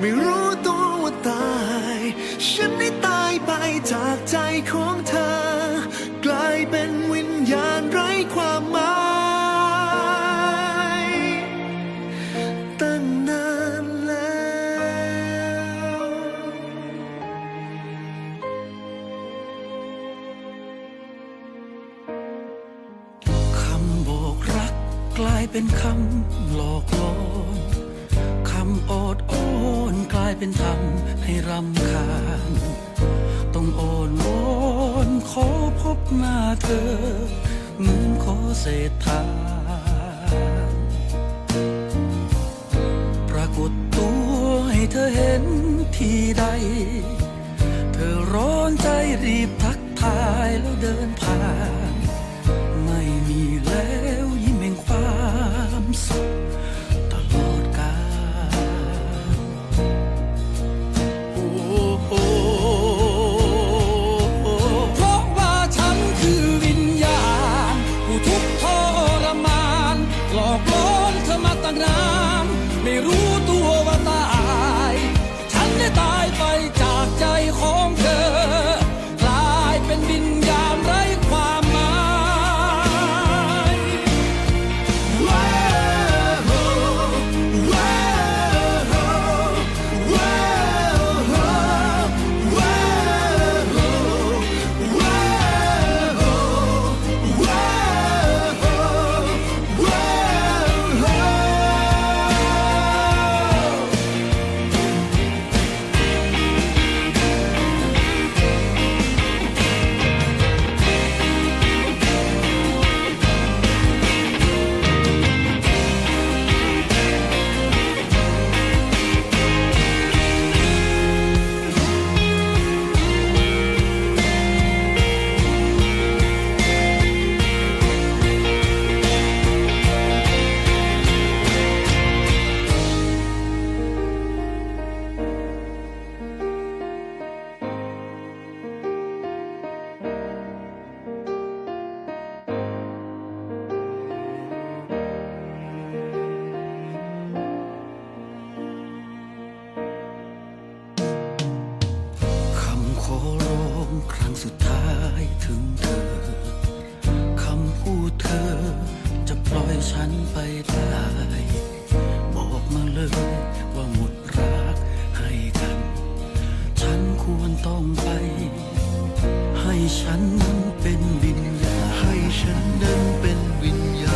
ไม่รู้ตัวว่าตาย ฉันได้ตายไปจากใจของเธอ กลายเป็นวิญญาณไร้ความหมาย ตั้งนานแล้ว คำบอกรักกลายเป็นคำหลอกลวงคำอดายเป็นทำให้รำคาญ ต้องโอนวอนขอพบหน้าเธอ เหมือนขอเศษทานปรากฏตัวให้เธอเห็นทีใด เธอร้อนใจรีบทักทายแล้วเดินผ่าน ไม่ ขอร้องครั้งสุดท้ายถึงเธอ คำพูดเธอจะปล่อยฉันไปได้ บอกมาเลยว่าหมดรักให้กัน ฉันควรต้องไป ให้ฉันนั้นเป็นวิญญาณให้ฉันนั้นเป็นวิญญา